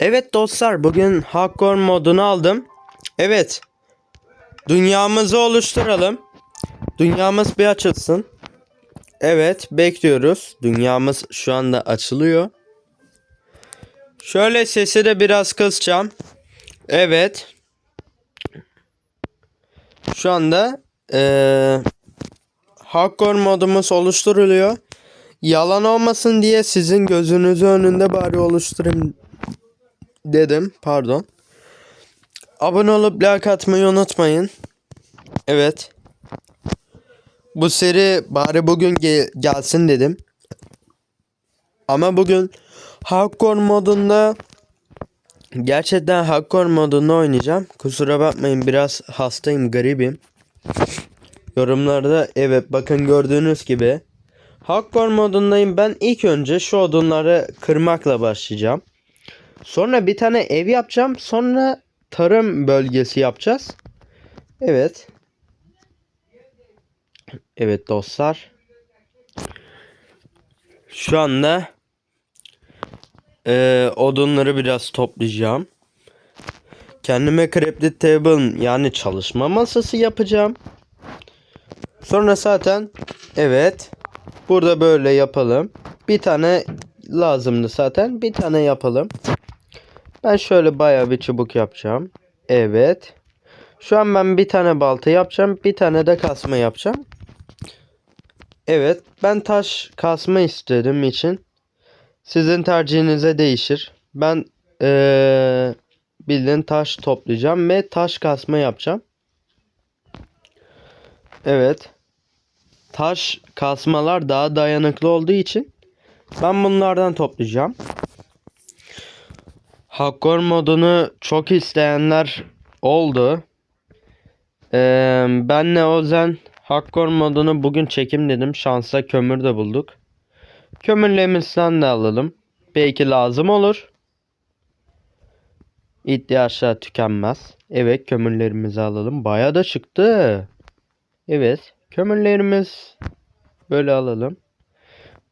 Evet dostlar bugün Hardcore modunu aldım. Evet. Dünyamızı oluşturalım. Dünyamız bir açılsın. Evet bekliyoruz. Dünyamız şu anda açılıyor. Şöyle sesi de biraz kısacağım. Evet. Şu anda eee Hardcore modumuz oluşturuluyor. Yalan olmasın diye sizin gözünüzün önünde bari oluşturayım dedim. Pardon. Abone olup like atmayı unutmayın. Evet. Bu seri bari bugün ge- gelsin dedim. Ama bugün Hardcore modunda gerçekten Hardcore modunda oynayacağım. Kusura bakmayın biraz hastayım, garibim. Yorumlarda evet bakın gördüğünüz gibi Hardcore modundayım. Ben ilk önce şu odunları kırmakla başlayacağım. Sonra bir tane ev yapacağım. Sonra tarım bölgesi yapacağız. Evet. Evet dostlar. Şu anda eee, odunları biraz toplayacağım. Kendime crafted table yani çalışma masası yapacağım. Sonra zaten evet burada böyle yapalım. Bir tane lazımdı zaten. Bir tane yapalım. Ben şöyle bayağı bir çubuk yapacağım. Evet. Şu an ben bir tane balta yapacağım. Bir tane de kasma yapacağım. Evet. Ben taş kasma istediğim için sizin tercihinize değişir. Ben eee bildiğin taş toplayacağım ve taş kasma yapacağım. Evet. Taş kasmalar daha dayanıklı olduğu için ben bunlardan toplayacağım. Hakkor modunu çok isteyenler oldu. Ee, benle Ozen Hakkor modunu bugün çekim dedim. Şansa kömür de bulduk. Kömürlerimizden de alalım. Belki lazım olur. İhtiyaçlar tükenmez. Evet kömürlerimizi alalım. Baya da çıktı. Evet. Kömürlerimiz böyle alalım.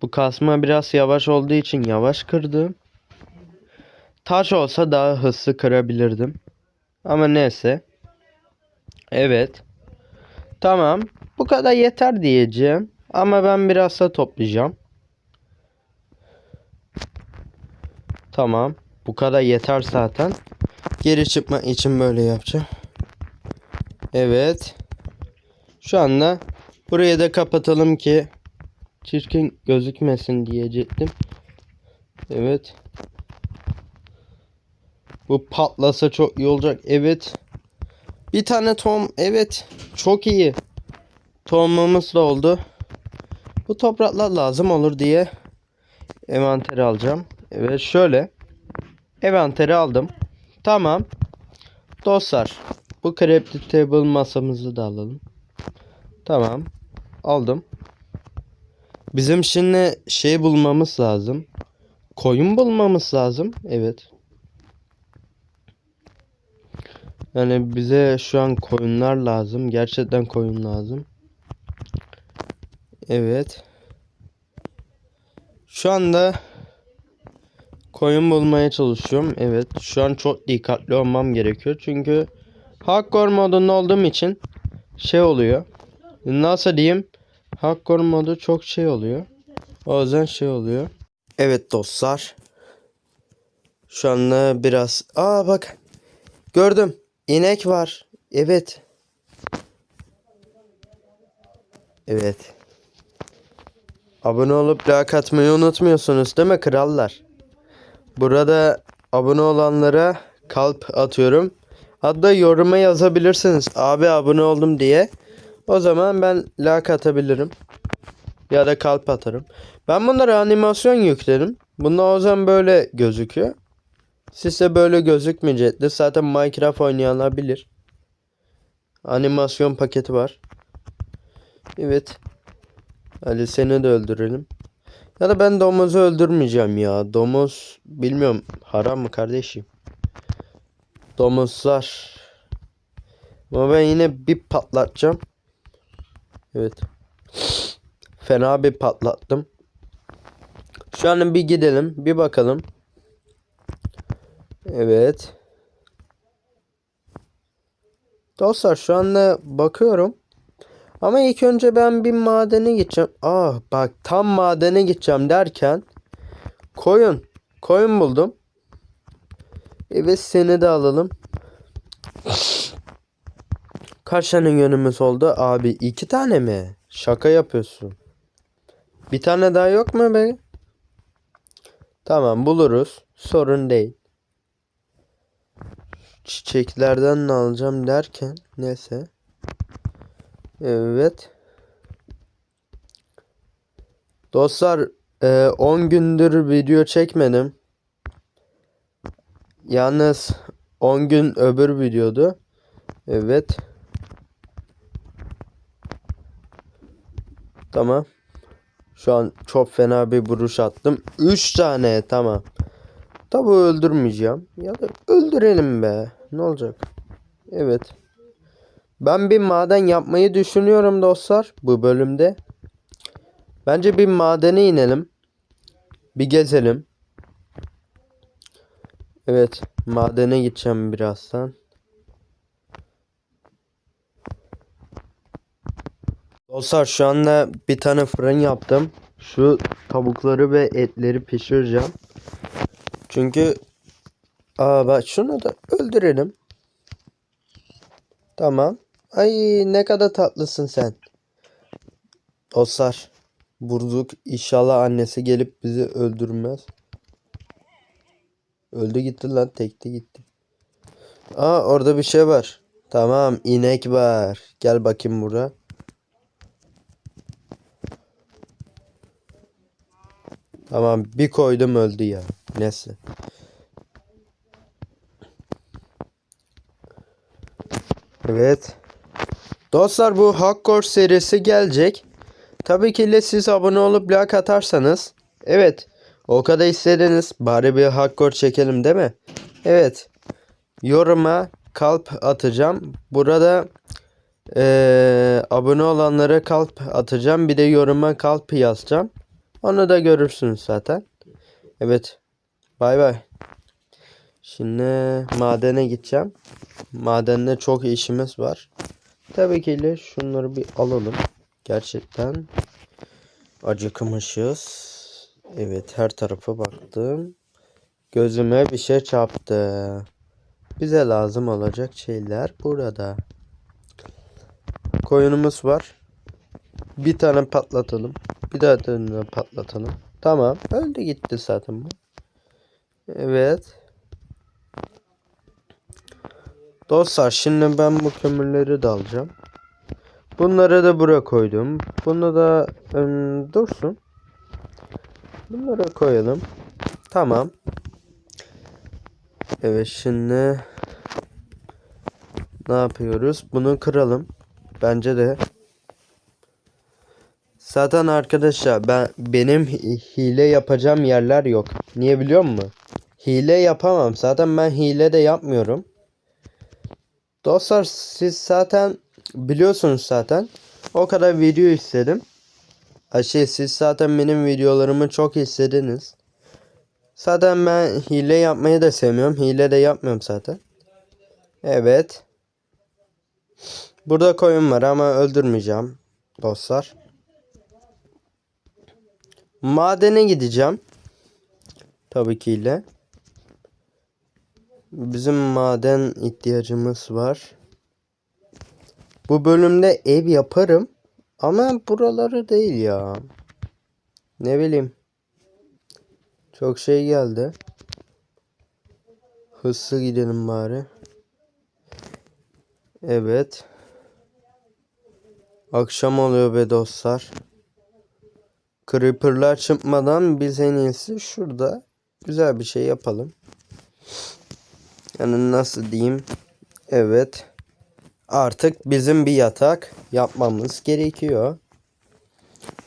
Bu kasma biraz yavaş olduğu için yavaş kırdım. Taş olsa daha hızlı kırabilirdim. Ama neyse. Evet. Tamam. Bu kadar yeter diyeceğim. Ama ben biraz da toplayacağım. Tamam. Bu kadar yeter zaten. Geri çıkma için böyle yapacağım. Evet. Şu anda burayı da kapatalım ki çirkin gözükmesin diyecektim. Evet. Bu patlasa çok iyi olacak. Evet. Bir tane tohum. Evet. Çok iyi. Tohumumuz da oldu. Bu topraklar lazım olur diye envanteri alacağım. Evet şöyle. Envanteri aldım. Tamam. Dostlar. Bu crafted table masamızı da alalım. Tamam. Aldım. Bizim şimdi şey bulmamız lazım. Koyun bulmamız lazım. Evet. Yani bize şu an koyunlar lazım. Gerçekten koyun lazım. Evet. Şu anda koyun bulmaya çalışıyorum. Evet. Şu an çok dikkatli olmam gerekiyor. Çünkü hardcore modunda olduğum için şey oluyor. Nasıl diyeyim? Hardcore modu çok şey oluyor. O yüzden şey oluyor. Evet dostlar. Şu anda biraz... Aa bak. Gördüm. İnek var. Evet. Evet. Abone olup like atmayı unutmuyorsunuz değil mi krallar? Burada abone olanlara kalp atıyorum. Hatta yoruma yazabilirsiniz. Abi abone oldum diye. O zaman ben like atabilirim. Ya da kalp atarım. Ben bunlara animasyon yükledim. Bunlar o zaman böyle gözüküyor. Sizde böyle gözükmeyecektir. Zaten Minecraft oynayanlar. Animasyon paketi var. Evet. Hadi seni de öldürelim. Ya da ben domuzu öldürmeyeceğim ya. Domuz bilmiyorum haram mı kardeşim? Domuzlar. Ama ben yine bir patlatacağım. Evet. Fena bir patlattım. Şu an bir gidelim, bir bakalım. Evet. Dostlar şu anda bakıyorum. Ama ilk önce ben bir madene gideceğim. Ah bak tam madene gideceğim derken koyun. Koyun buldum. Evet seni de alalım. Kaç tane yönümüz oldu? Abi iki tane mi? Şaka yapıyorsun. Bir tane daha yok mu be? Tamam buluruz. Sorun değil. Çiçeklerden ne alacağım derken neyse. Evet. Dostlar e, 10 gündür video çekmedim. Yalnız 10 gün öbür videodu. Evet. Tamam. Şu an çok fena bir vuruş attım. 3 tane tamam. Tabi öldürmeyeceğim. Ya da öldürelim be. Ne olacak? Evet. Ben bir maden yapmayı düşünüyorum dostlar bu bölümde. Bence bir madene inelim. Bir gezelim. Evet, madene gideceğim birazdan. Dostlar şu anda bir tane fırın yaptım. Şu tavukları ve etleri pişireceğim. Çünkü Aa bak şunu da öldürelim. Tamam. Ay ne kadar tatlısın sen. Dostlar vurduk. İnşallah annesi gelip bizi öldürmez. Öldü gitti lan tekti gitti. Aa orada bir şey var. Tamam inek var. Gel bakayım buraya. Tamam bir koydum öldü ya. Neyse. Evet. Dostlar bu Hakkor serisi gelecek. Tabii ki de siz abone olup like atarsanız. Evet. O kadar istediniz. Bari bir Hakkor çekelim değil mi? Evet. Yoruma kalp atacağım. Burada eee, abone olanlara kalp atacağım. Bir de yoruma kalp yazacağım. Onu da görürsünüz zaten. Evet. Bay bay. Şimdi madene gideceğim. Madende çok işimiz var. Tabii ki de şunları bir alalım. Gerçekten acıkmışız. Evet her tarafa baktım. Gözüme bir şey çarptı. Bize lazım olacak şeyler burada. Koyunumuz var. Bir tane patlatalım. Bir daha tane patlatalım. Tamam. Öldü gitti zaten bu. Evet. Dostlar şimdi ben bu kömürleri de alacağım. Bunları da buraya koydum. Bunu da ım, dursun. Bunları koyalım. Tamam. Evet şimdi ne yapıyoruz? Bunu kıralım. Bence de. Zaten arkadaşlar ben benim hi- hile yapacağım yerler yok. Niye biliyor musun? Hile yapamam. Zaten ben hile de yapmıyorum. Dostlar siz zaten biliyorsunuz zaten. O kadar video istedim. Şey, siz zaten benim videolarımı çok istediniz. Zaten ben hile yapmayı da sevmiyorum. Hile de yapmıyorum zaten. Evet. Burada koyun var ama öldürmeyeceğim dostlar. Madene gideceğim. Tabii ki ile. Bizim maden ihtiyacımız var. Bu bölümde ev yaparım. Ama buraları değil ya. Ne bileyim. Çok şey geldi. Hızlı gidelim bari. Evet. Akşam oluyor be dostlar. Creeper'lar çıkmadan biz en iyisi şurada güzel bir şey yapalım. Yani nasıl diyeyim? Evet. Artık bizim bir yatak yapmamız gerekiyor.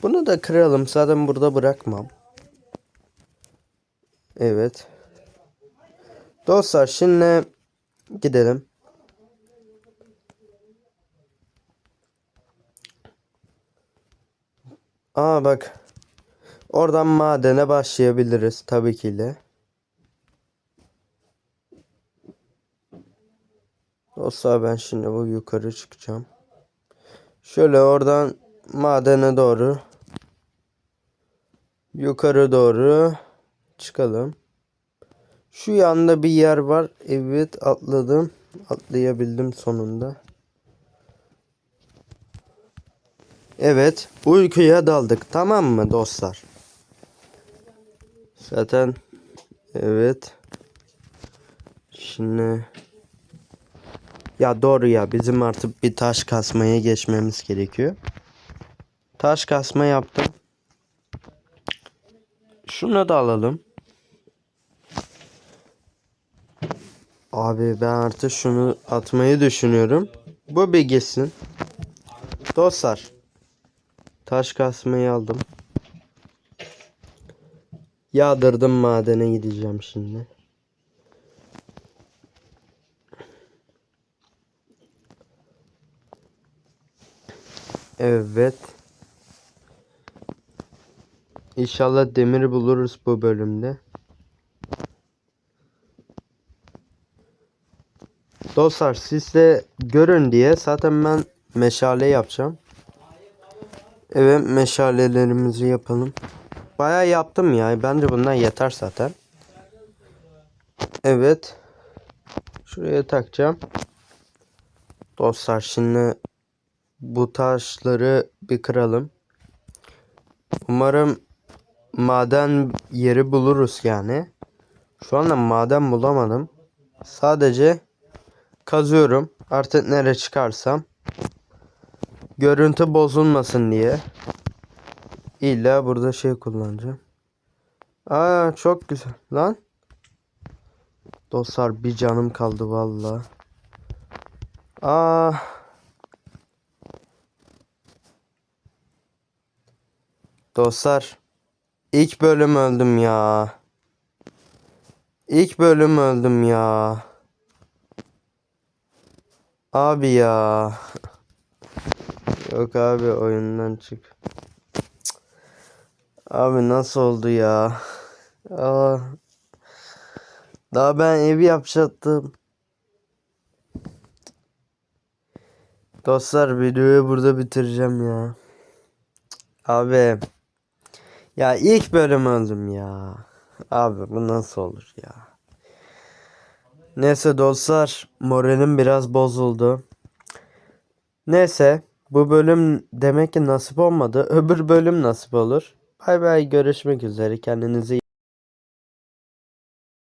Bunu da kıralım. Zaten burada bırakmam. Evet. Dostlar şimdi gidelim. Aa bak. Oradan madene başlayabiliriz tabii ki de. Dostlar ben şimdi bu yukarı çıkacağım. Şöyle oradan madene doğru yukarı doğru çıkalım. Şu yanda bir yer var. Evet atladım. Atlayabildim sonunda. Evet uykuya daldık tamam mı dostlar? Zaten evet. Şimdi ya doğru ya bizim artık bir taş kasmaya geçmemiz gerekiyor. Taş kasma yaptım. Şunu da alalım. Abi ben artık şunu atmayı düşünüyorum. Bu bir gitsin. Dostlar. Taş kasmayı aldım. Yağdırdım madene gideceğim şimdi. Evet. İnşallah demir buluruz bu bölümde. Dostlar siz de görün diye zaten ben meşale yapacağım. Evet meşalelerimizi yapalım. Bayağı yaptım ya. Bence bundan yeter zaten. Evet. Şuraya takacağım. Dostlar şimdi bu taşları bir kıralım. Umarım maden yeri buluruz yani. Şu anda maden bulamadım. Sadece kazıyorum. Artık nereye çıkarsam. Görüntü bozulmasın diye. İlla burada şey kullanacağım. Aa çok güzel. Lan. Dostlar bir canım kaldı valla. Aa. Dostlar. ilk bölüm öldüm ya. İlk bölüm öldüm ya. Abi ya. Yok abi oyundan çık. Abi nasıl oldu ya? Aa. Daha ben evi yapacaktım. Dostlar videoyu burada bitireceğim ya. Abi. Ya ilk bölüm öldüm ya. Abi bu nasıl olur ya? Neyse dostlar moralim biraz bozuldu. Neyse bu bölüm demek ki nasip olmadı. Öbür bölüm nasip olur. Bay bay görüşmek üzere kendinize